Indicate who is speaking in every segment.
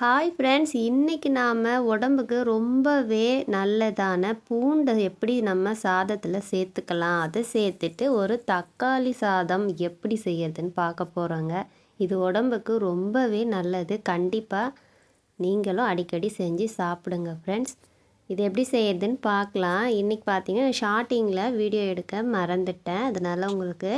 Speaker 1: Hi friends இன்றைக்கி நாம் உடம்புக்கு ரொம்பவே நல்லதான பூண்டை எப்படி நம்ம சாதத்தில் சேர்த்துக்கலாம் அதை சேர்த்துட்டு ஒரு தக்காளி சாதம் எப்படி செய்யறதுன்னு பார்க்க போகிறோங்க இது உடம்புக்கு ரொம்பவே நல்லது. கண்டிப்பாக நீங்களும் அடிக்கடி செஞ்சு சாப்பிடுங்க ஃப்ரெண்ட்ஸ் இது எப்படி செய்யறதுன்னு பார்க்கலாம். இன்றைக்கி பார்த்தீங்கன்னா ஷார்ட்டிங்கில் வீடியோ எடுக்க மறந்துட்டேன். அதனால் உங்களுக்கு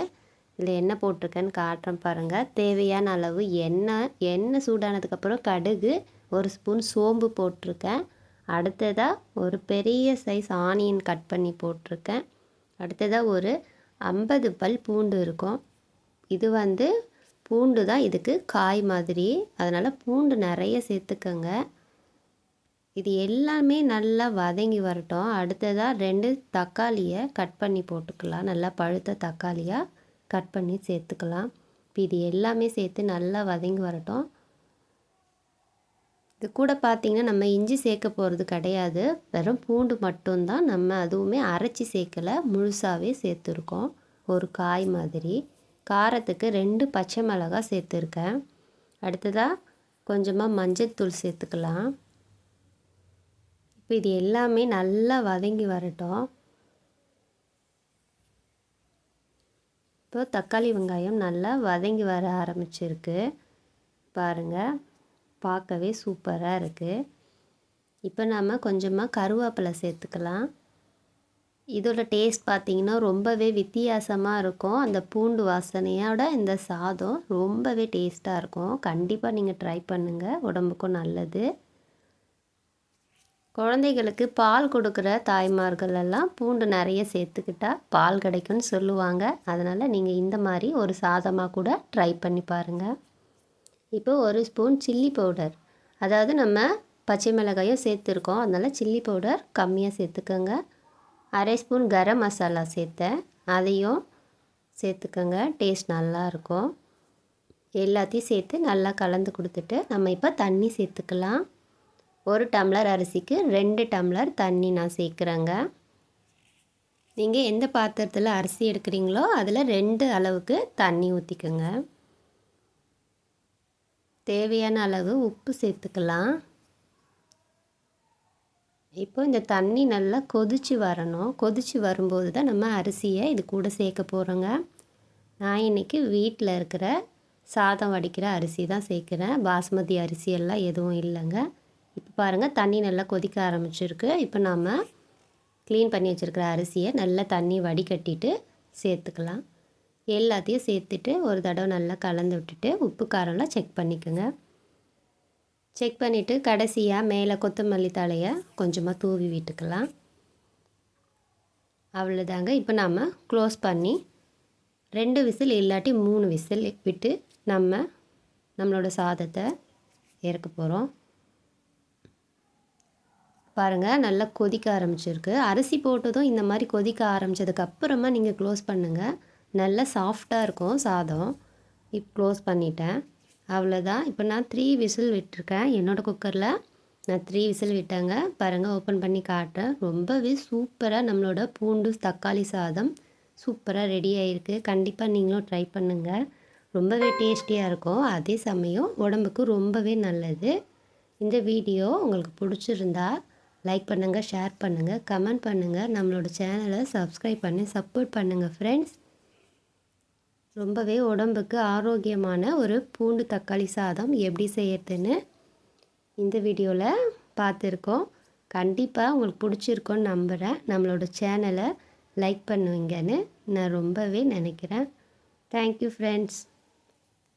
Speaker 1: இதில் எண்ணெய் போட்டிருக்கேன்னு காட்டுறேன் பாருங்கள் தேவையான அளவு எண்ணெய் எண்ணெய் சூடானதுக்கப்புறம் கடுகு ஒரு ஸ்பூன் சோம்பு போட்டிருக்கேன். அடுத்ததாக ஒரு பெரிய சைஸ் ஆனியன் கட் பண்ணி போட்டிருக்கேன். அடுத்ததாக ஒரு ஐம்பது பல் பூண்டு இருக்கும். இது வந்து பூண்டு தான் இதுக்கு காய் மாதிரி. அதனால் பூண்டு நிறைய சேர்த்துக்கோங்க. இது எல்லாமே நல்லா வதங்கி வரட்டும். அடுத்ததாக ரெண்டு தக்காளியை கட் பண்ணி போட்டுக்கலாம். நல்லா பழுத்த தக்காளியாக கட் பண்ணி சேர்த்துக்கலாம். இப்போ இது எல்லாமே சேர்த்து நல்லா வதங்கி வரட்டும். இது கூட பார்த்திங்கன்னா நம்ம இஞ்சி சேர்க்க போகிறது கிடையாது. வெறும் பூண்டு மட்டும்தான். நம்ம அதுவுமே அரைச்சி சேர்க்கலை. முழுசாகவே சேர்த்துருக்கோம். ஒரு காய் மாதிரி. காரத்துக்கு ரெண்டு பச்சை மிளகாய் சேர்த்துருக்கேன். அடுத்ததாக கொஞ்சமாக மஞ்சள் சேர்த்துக்கலாம். இப்போ இது எல்லாமே நல்லா வதங்கி வரட்டும். இப்போ தக்காளி வெங்காயம் நல்லா வதங்கி வர ஆரம்பிச்சிருக்கு. பாருங்கள் பார்க்கவே சூப்பராக இருக்குது இப்போ நாம் கொஞ்சமாக கருவேப்பிலை சேர்த்துக்கலாம். இதோட டேஸ்ட் பார்த்திங்கன்னா ரொம்பவே வித்தியாசமாக இருக்கும். அந்த பூண்டு வாசனையோட இந்த சாதம் ரொம்பவே டேஸ்ட்டாக இருக்கும். கண்டிப்பாக நீங்கள் ட்ரை பண்ணுங்கள் உடம்புக்கும் நல்லது. குழந்தைகளுக்கு பால் கொடுக்குற தாய்மார்கள் எல்லாம் பூண்டு நிறைய சேர்த்துக்கிட்டால் பால் கிடைக்கும்னு சொல்லுவாங்க. அதனால் நீங்கள் இந்த மாதிரி ஒரு சாதமாக கூட ட்ரை பண்ணி பாருங்கள் இப்போ ஒரு ஸ்பூன் சில்லி பவுடர் அதாவது நம்ம பச்சை மிளகாயும் சேர்த்துருக்கோம். அதனால் சில்லி பவுடர் கம்மியாக சேர்த்துக்கோங்க. அரை ஸ்பூன் கரம் மசாலா சேர்த்தேன். அதையும் சேர்த்துக்கோங்க. டேஸ்ட் நல்லாயிருக்கும் எல்லாத்தையும் சேர்த்து நல்லா கலந்து கொடுத்துட்டு நம்ம இப்போ தண்ணி சேர்த்துக்கலாம். ஒரு டம்ளர் அரிசிக்கு ரெண்டு டம்ளர் தண்ணி நான் சேர்க்குறேங்க. நீங்கள் எந்த பாத்திரத்தில் அரிசி எடுக்கிறீங்களோ அதில் ரெண்டு அளவுக்கு தண்ணி ஊற்றிக்கோங்க தேவையான அளவு உப்பு சேர்த்துக்கலாம். இப்போ இந்த தண்ணி நல்லா கொதித்து வரணும். கொதித்து வரும்போது தான் நம்ம அரிசியை இது கூட சேர்க்க போகிறோங்க நான் இன்றைக்கி வீட்டில் இருக்கிற சாதம் வடிக்கிற அரிசி தான் சேர்க்குறேன். பாஸ்மதி அரிசி எல்லாம் எதுவும் இல்லைங்க. இப்போ பாருங்கள் தண்ணி நல்லா கொதிக்க ஆரம்பிச்சிருக்கு. இப்போ நாம் க்ளீன் பண்ணி வச்சுருக்கிற அரிசியை நல்லா தண்ணி வடிகட்டிட்டு சேர்த்துக்கலாம். எல்லாத்தையும் சேர்த்துட்டு ஒரு தடவை நல்லா கலந்து விட்டுட்டு உப்பு காரம்லாம் செக் பண்ணிக்கோங்க. செக் பண்ணிவிட்டு கடைசியாக மேலே கொத்தமல்லி தலையை கொஞ்சமாக தூவி விட்டுக்கலாம். அவ்வளோதாங்க இப்போ நாம் க்ளோஸ் பண்ணி ரெண்டு விசில் இல்லாட்டி மூணு விசில் விட்டு நம்ம நம்மளோட சாதத்தை இறக்க போகிறோம் பாருங்கள் நல்லா கொதிக்க ஆரம்பிச்சிருக்கு. அரிசி போட்டதும் இந்த மாதிரி கொதிக்க ஆரம்பித்ததுக்கப்புறமா நீங்கள் க்ளோஸ் பண்ணுங்கள் நல்லா சாஃப்டாக இருக்கும் சாதம். இப்போ க்ளோஸ் பண்ணிட்டேன். அவ்வளோதான் இப்போ நான் த்ரீ விசில் விட்டுருக்கேன். என்னோடய குக்கரில் நான் த்ரீ விசில் விட்டேங்க. பாருங்கள் ஓப்பன் பண்ணி காட்டுறேன். ரொம்பவே சூப்பராக நம்மளோட பூண்டு தக்காளி சாதம் சூப்பராக ரெடி ஆகிருக்கு கண்டிப்பாக நீங்களும் ட்ரை பண்ணுங்கள் ரொம்பவே டேஸ்டியாக இருக்கும். அதே சமயம் உடம்புக்கு ரொம்பவே நல்லது. இந்த வீடியோ உங்களுக்கு பிடிச்சிருந்தா லைக் பண்ணுங்கள் ஷேர் பண்ணுங்கள் கமெண்ட் பண்ணுங்கள் நம்மளோட சேனலை சப்ஸ்கிரைப் பண்ணி சப்போர்ட் பண்ணுங்கள் ஃப்ரெண்ட்ஸ் ரொம்பவே உடம்புக்கு ஆரோக்கியமான ஒரு பூண்டு தக்காளி சாதம் எப்படி செய்யறதுன்னு இந்த வீடியோவில் பார்த்துருக்கோம். கண்டிப்பாக உங்களுக்கு பிடிச்சிருக்கோன்னு நம்புகிறேன் நம்மளோட சேனலை லைக் பண்ணுவீங்கன்னு நான் ரொம்பவே நினைக்கிறேன். Thank you friends